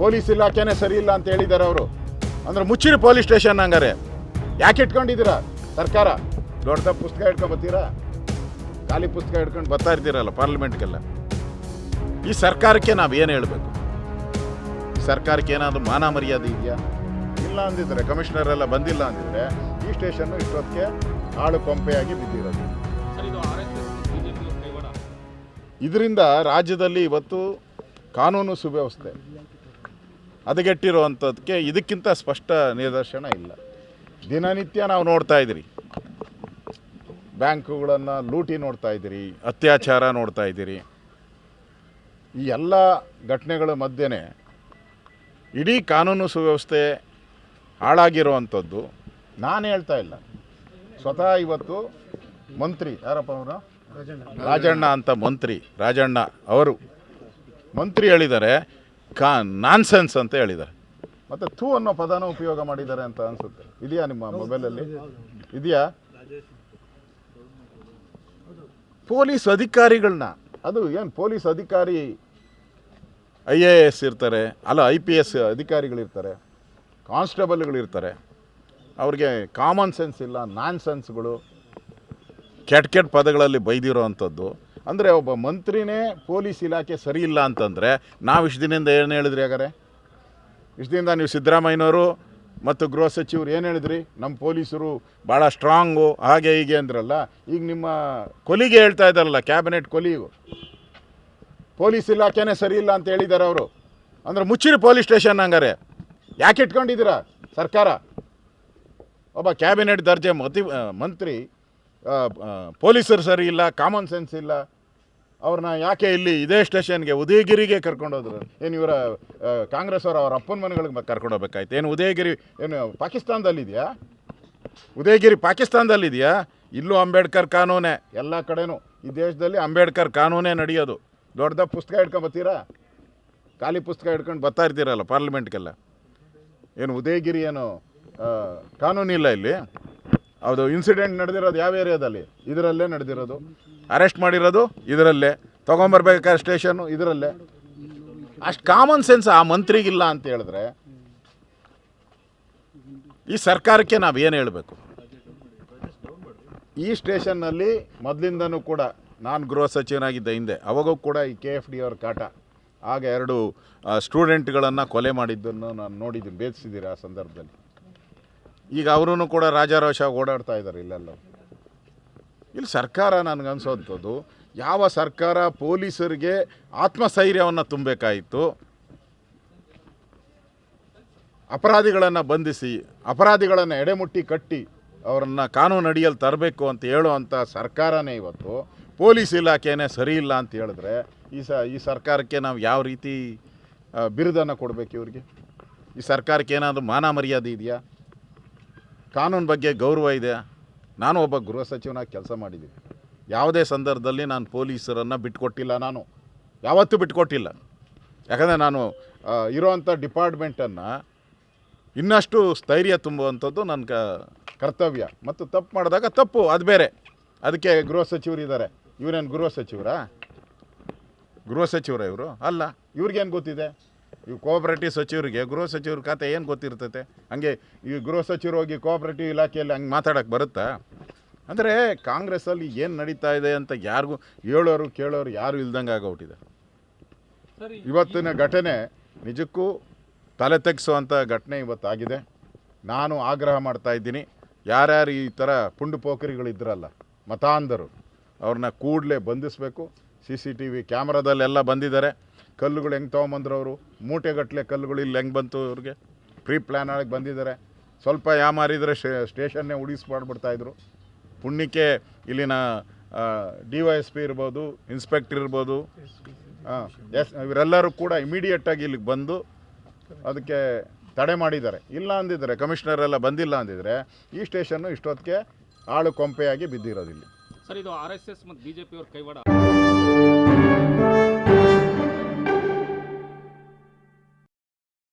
Police ಇಲಾಖೆನೇ ಸರಿ ಇಲ್ಲ ಅಂತ ಹೇಳಿದ್ದಾರೆ ಅವರು. ಅಂದ್ರೆ ಮುಚ್ಚಿರಿ ಪೊಲೀಸ್ ಸ್ಟೇಷನ್ ಹಂಗಾರೆ. ಯಾಕೆ ಇಟ್ಕೊಂಡಿದ್ದೀರಾ? ಸರ್ಕಾರ? ದೊಡ್ಡ ಪುಸ್ತಕ ಇಟ್ಕೊಂಡು ಬರ್ತೀರಾ? ಖಾಲಿ ಪುಸ್ತಕ ಹಿಡ್ಕೊಂಡು ಬರ್ತಾ ಇರ್ತೀರಲ್ಲ ಪಾರ್ಲಿಮೆಂಟ್ಗೆಲ್ಲ. ಈ ಸರ್ಕಾರಕ್ಕೆ ನಾವು ಏನು ಹೇಳಬೇಕು? ಈ ಸರ್ಕಾರಕ್ಕೆ ಏನಾದರೂ ಮಾನ ಮರ್ಯಾದೆ ಇದೆಯಾ? ಇಲ್ಲ ಅಂದಿದ್ರೆ ಕಮಿಷನರ್ ಎಲ್ಲ ಬಂದಿಲ್ಲ ಅಂದಿದ್ರೆ ಈ ಸ್ಟೇಷನ್ ಇಷ್ಟೊತ್ತಿಗೆ ಹಾಳು ಕೊಂಪೆಯಾಗಿ ಬಿದ್ದಿರೋದು. ಇದರಿಂದ ರಾಜ್ಯದಲ್ಲಿ ಇವತ್ತು ಕಾನೂನು ಸುವ್ಯವಸ್ಥೆ. ಹದಗೆಟ್ಟಿರುವಂಥದ್ದಕ್ಕೆ ಇದಕ್ಕಿಂತ ಸ್ಪಷ್ಟ ನಿದರ್ಶನ ಇಲ್ಲ. ದಿನನಿತ್ಯ ನಾವು ನೋಡ್ತಾ ಇದ್ದೀರಿ. ಬ್ಯಾಂಕುಗಳನ್ನು ಲೂಟಿ ನೋಡ್ತಾ ಇದ್ದೀರಿ, ಅತ್ಯಾಚಾರ ನೋಡ್ತಾ ಇದ್ದೀರಿ. ಈ ಎಲ್ಲ ಘಟನೆಗಳ ಮಧ್ಯೆ ಇಡೀ ಕಾನೂನು ಸುವ್ಯವಸ್ಥೆ ಹಾಳಾಗಿರುವಂಥದ್ದು. ನಾನು ಹೇಳ್ತಾ ಇಲ್ಲ. ಸ್ವತಃ ಇವತ್ತು ಮಂತ್ರಿ, ಯಾರಪ್ಪ ಅವರು? ರಾಜಣ್ಣ. ಅಂತ ಮಂತ್ರಿ, ರಾಜಣ್ಣ ಅವರು. ಮಂತ್ರಿ ಹೇಳಿದ್ದಾರೆ ಕಾ ನಾನ್ಸೆನ್ಸ್ ಅಂತ ಹೇಳಿದ್ದಾರೆ. ಮತ್ತು ಥೂ ಅನ್ನೋ ಪದನೂ ಉಪಯೋಗ ಮಾಡಿದ್ದಾರೆ ಅಂತ ಅನಿಸುತ್ತೆ. ಇದೆಯಾ ನಿಮ್ಮ ಮೊಬೈಲಲ್ಲಿ? ಇದೆಯಾ? ಪೊಲೀಸ್ ಅಧಿಕಾರಿಗಳನ್ನ ಅದು ಏನು ಪೊಲೀಸ್ ಅಧಿಕಾರಿ ಐ ಎ ಎಸ್ ಇರ್ತಾರೆ, ಅಲ್ಲ ಐ ಪಿ ಎಸ್ ಅಧಿಕಾರಿಗಳಿರ್ತಾರೆ, ಕಾನ್ಸ್ಟೇಬಲ್ಗಳಿರ್ತಾರೆ. ಅವ್ರಿಗೆ ಕಾಮನ್ ಸೆನ್ಸ್ ಇಲ್ಲ ನಾನ್ ಸೆನ್ಸ್ಗಳು ಕೆಟ್ಟ ಕೆಟ್ಟ ಪದಗಳಲ್ಲಿ ಬೈದಿರೋ ಅಂಥದ್ದು ಅಂದರೆ ಒಬ್ಬ ಮಂತ್ರಿನೇ ಪೊಲೀಸ್ ಇಲಾಖೆ ಸರಿ ಇಲ್ಲ ಅಂತಂದರೆ ನಾವು ಇಷ್ಟು ದಿನದಿಂದ ಏನು ಹೇಳಿದ್ರಿ ಹಾಗಾರೆ ಇಷ್ಟು ದಿನದಿಂದ ನೀವು ಸಿದ್ದರಾಮಯ್ಯನವರು ಮತ್ತು ಗೃಹ ಸಚಿವರು ಏನು ಹೇಳಿದ್ರಿ? ನಮ್ಮ ಪೊಲೀಸರು ಭಾಳ ಸ್ಟ್ರಾಂಗು ಹಾಗೆ ಹೀಗೆ ಅಂದ್ರಲ್ಲ, ಈಗ ನಿಮ್ಮ ಕೊಲಿಗೆ ಹೇಳ್ತಾ ಇದ್ದಾರಲ್ಲ ಕ್ಯಾಬಿನೆಟ್ ಕೊಲಿಗೂ. ಪೊಲೀಸ್ ಇಲಾಖೆನೇ ಸರಿ ಇಲ್ಲ ಅಂತ ಹೇಳಿದ್ದಾರೆ ಅವರು. ಅಂದರೆ ಮುಚ್ಚಿರಿ ಪೊಲೀಸ್ ಸ್ಟೇಷನ್ ಹಂಗಾರೆ. ಯಾಕೆ ಇಟ್ಕೊಂಡಿದ್ದೀರಾ ಸರ್ಕಾರ? ಒಬ್ಬ ಕ್ಯಾಬಿನೆಟ್ ದರ್ಜೆ ಮತಿ ಮಂತ್ರಿ ಪೊಲೀಸರು ಸರಿ ಇಲ್ಲ ಕಾಮನ್ ಸೆನ್ಸ್ ಇಲ್ಲ. ಅವ್ರನ್ನ ಯಾಕೆ ಇಲ್ಲಿ ಇದೇ ಸ್ಟೇಷನ್ಗೆ ಉದಯಗಿರಿಗೆ ಕರ್ಕೊಂಡೋದ್ರು ಏನು ಇವರ ಕಾಂಗ್ರೆಸ್ ಅವರು ಅವ್ರ ಅಪ್ಪನ ಮನೆಗಳಿಗೆ ಕರ್ಕೊಂಡು ಹೋಗ್ಬೇಕಾಯ್ತು? ಏನು ಉದಯಗಿರಿ, ಏನು ಪಾಕಿಸ್ತಾನದಲ್ಲಿದೆಯಾ? ಉದಯಗಿರಿ ಪಾಕಿಸ್ತಾನದಲ್ಲಿದೆಯಾ? ಇಲ್ಲೂ ಅಂಬೇಡ್ಕರ್ ಕಾನೂನೇ. ಎಲ್ಲ ಕಡೆನೂ ಈ ದೇಶದಲ್ಲಿ ಅಂಬೇಡ್ಕರ್ ಕಾನೂನೇ ನಡೆಯೋದು. ದೊಡ್ಡ ಪುಸ್ತಕ ಹಿಡ್ಕೊಂಡು ಬರ್ತೀರಾ? ಖಾಲಿ ಪುಸ್ತಕ ಹಿಡ್ಕೊಂಡು ಬರ್ತಾ ಇರ್ತೀರಲ್ಲ ಪಾರ್ಲಿಮೆಂಟ್ಗೆಲ್ಲ. ಏನು ಉದಯಗಿರಿ ಏನು ಕಾನೂನಿಲ್ಲ ಇಲ್ಲಿ? ಅದು ಇನ್ಸಿಡೆಂಟ್ ನಡೆದಿರೋದು ಯಾವ ಏರಿಯಾದಲ್ಲಿ ಇದರಲ್ಲೇ ನಡೆದಿರೋದು. ಅರೆಸ್ಟ್ ಮಾಡಿರೋದು, ಇದರಲ್ಲೇ. ತೊಗೊಂಬರ್ಬೇಕಾದ್ರೆ ಸ್ಟೇಷನ್ನು ಇದರಲ್ಲೇ. ಅಷ್ಟು ಕಾಮನ್ ಸೆನ್ಸ್ ಆ ಮಂತ್ರಿಗಿಲ್ಲ ಅಂತ ಹೇಳಿದ್ರೆ ಈ ಸರ್ಕಾರಕ್ಕೆ ನಾವು ಏನು ಹೇಳಬೇಕು? ಈ ಸ್ಟೇಷನ್ನಲ್ಲಿ ಮೊದಲಿಂದನೂ ಕೂಡ ನಾನು ಗೃಹ ಸಚಿವನಾಗಿದ್ದ ಹಿಂದೆ, ಅವಾಗೂ ಕೂಡ ಈ ಕೆ ಎಫ್ ಡಿ ಅವ್ರ ಕಾಟ. ಆಗ ಎರಡು ಸ್ಟೂಡೆಂಟ್ಗಳನ್ನು ಕೊಲೆ ಮಾಡಿದ್ದನ್ನು ನಾನು ನೋಡಿದ್ದೀನಿ ಬೇಧಿಸಿದ್ದೀರಿ ಆ ಸಂದರ್ಭದಲ್ಲಿ. ಈಗ ಅವರೂ ಕೂಡ ರಾಜಾರೋಷ ಓಡಾಡ್ತಾ ಇದ್ದಾರೆ ಇಲ್ಲೆಲ್ಲ. ಇಲ್ಲಿ ಸರ್ಕಾರ ನನಗನ್ಸೋಂಥದ್ದು ಯಾವ ಸರ್ಕಾರ ಪೊಲೀಸರಿಗೆ ಆತ್ಮಸ್ಥೈರ್ಯವನ್ನು ತುಂಬಬೇಕಾಯಿತು, ಅಪರಾಧಿಗಳನ್ನು ಬಂಧಿಸಿ, ಅಪರಾಧಿಗಳನ್ನು ಎಡೆಮುಟ್ಟಿ ಕಟ್ಟಿ ಅವರನ್ನು ಕಾನೂನು ಅಡಿಯಲ್ಲಿ ತರಬೇಕು ಅಂತ ಹೇಳುವಂಥ ಸರ್ಕಾರನೇ ಇವತ್ತು, ಪೊಲೀಸ್ ಇಲಾಖೆನೇ ಸರಿ ಇಲ್ಲ ಅಂತ ಹೇಳಿದ್ರೆ ಈ ಸ, ಈ ಸರ್ಕಾರಕ್ಕೆ ನಾವು ಯಾವ ರೀತಿ ಬಿರುದನ್ನು ಕೊಡಬೇಕು ಇವ್ರಿಗೆ? ಈ ಸರ್ಕಾರಕ್ಕೆ ಏನಾದರೂ ಮಾನ ಮರ್ಯಾದೆ ಇದೆಯಾ? ಕಾನೂನು ಬಗ್ಗೆ ಗೌರವ ಇದೆ. ನಾನು ಒಬ್ಬ ಗೃಹ ಸಚಿವನಾಗಿ ಕೆಲಸ ಮಾಡಿದ್ದೀನಿ. ಯಾವುದೇ ಸಂದರ್ಭದಲ್ಲಿ ನಾನು ಪೊಲೀಸರನ್ನು ಬಿಟ್ಕೊಟ್ಟಿಲ್ಲ ನಾನು. ಯಾವತ್ತೂ ಬಿಟ್ಕೊಟ್ಟಿಲ್ಲ. ಯಾಕಂದರೆ ನಾನು ಇರೋವಂಥ ಡಿಪಾರ್ಟ್ಮೆಂಟನ್ನು ಇನ್ನಷ್ಟು ಸ್ಥೈರ್ಯ ತುಂಬುವಂಥದ್ದು ನನ್ನ ಕರ್ತವ್ಯ. ಮತ್ತು ತಪ್ಪು ಮಾಡಿದಾಗ ತಪ್ಪು, ಅದು ಬೇರೆ. ಅದಕ್ಕೆ ಗೃಹ ಸಚಿವರು ಇದ್ದಾರೆ ಇವರೇನು ಗೃಹ ಸಚಿವರಾ? ಗೃಹ ಸಚಿವರ ಇವರು? ಅಲ್ಲ. ಇವ್ರಿಗೇನು ಗೊತ್ತಿದೆ? ಇವು ಕೋಆಪರೇಟಿವ್ ಸಚಿವರಿಗೆ ಗೃಹ ಸಚಿವ್ರ ಖಾತೆ ಏನು ಗೊತ್ತಿರ್ತೈತೆ? ಹಂಗೆ ಈ ಗೃಹ ಸಚಿವರು ಹೋಗಿ ಕೋಆಪರೇಟಿವ್ ಇಲಾಖೆಯಲ್ಲಿ ಹಂಗೆ ಮಾತಾಡೋಕ್ಕೆ ಬರುತ್ತಾ? ಅಂದರೆ ಕಾಂಗ್ರೆಸ್ಸಲ್ಲಿ ಏನು ನಡೀತಾ ಇದೆ ಅಂತ ಯಾರಿಗೂ ಹೇಳೋರು ಕೇಳೋರು ಯಾರು ಇಲ್ದಂಗೆ ಆಗೋಗ್ಬಿಟ್ಟಿದೆ. ಇವತ್ತಿನ ಘಟನೆ ನಿಜಕ್ಕೂ ತಲೆ ತೆಗೆಸುವಂಥ ಘಟನೆ ಇವತ್ತಾಗಿದೆ. ನಾನು ಆಗ್ರಹ ಮಾಡ್ತಾ ಇದ್ದೀನಿ. ಯಾರ್ಯಾರು ಈ ಥರ ಪುಂಡು ಪೋಖರಿಗಳಿದ್ರಲ್ಲ ಮತಾಂಧರು ಅವ್ರನ್ನ ಕೂಡಲೇ ಬಂಧಿಸಬೇಕು. ಸಿ ಸಿ ಟಿ ವಿ ಕ್ಯಾಮ್ರಾದಲ್ಲೆಲ್ಲ ಬಂದಿದ್ದಾರೆ. ಕಲ್ಲುಗಳು ಹೆಂಗೆ ತೊಗೊಂಬಂದ್ರು ಅವರು? ಮೂಟೆಗಟ್ಟಲೆ ಕಲ್ಲುಗಳು ಇಲ್ಲಿ ಹೆಂಗೆ ಬಂತು ಅವ್ರಿಗೆ ಪ್ರೀ ಪ್ಲ್ಯಾನ್ ಆಗಿ ಬಂದಿದ್ದಾರೆ. ಸ್ವಲ್ಪ ಯಾಮಾರಿದರೆ ಸ್ಟೇಷನ್ನೇ ಉಳಿಸ್ಪಾಡ್ಬಿಡ್ತಾಯಿದ್ರು ಪುಣ್ಯಕ್ಕೆ ಇಲ್ಲಿನ ಡಿ ವೈ ಎಸ್ ಪಿ ಇರ್ಬೋದು, ಇನ್ಸ್ಪೆಕ್ಟರ್ ಇರ್ಬೋದು ಹಾಂ ಎಸ್, ಇವರೆಲ್ಲರೂ ಕೂಡ ಇಮಿಡಿಯೇಟಾಗಿ ಇಲ್ಲಿಗೆ ಬಂದು ಅದಕ್ಕೆ ತಡೆ ಮಾಡಿದ್ದಾರೆ. ಇಲ್ಲ ಅಂದಿದ್ದಾರೆ ಕಮಿಷನರ್ ಎಲ್ಲ ಬಂದಿಲ್ಲ ಅಂದಿದ್ರೆ ಈ ಸ್ಟೇಷನ್ನು ಇಷ್ಟೊತ್ತಿಗೆ ಆಳು ಕೊಂಪೆಯಾಗಿ ಬಿದ್ದಿರೋದಿಲ್ಲ ಸರ್, ಇದು ಆರ್ ಎಸ್ ಎಸ್ ಮತ್ತು ಕೈವಾಡ.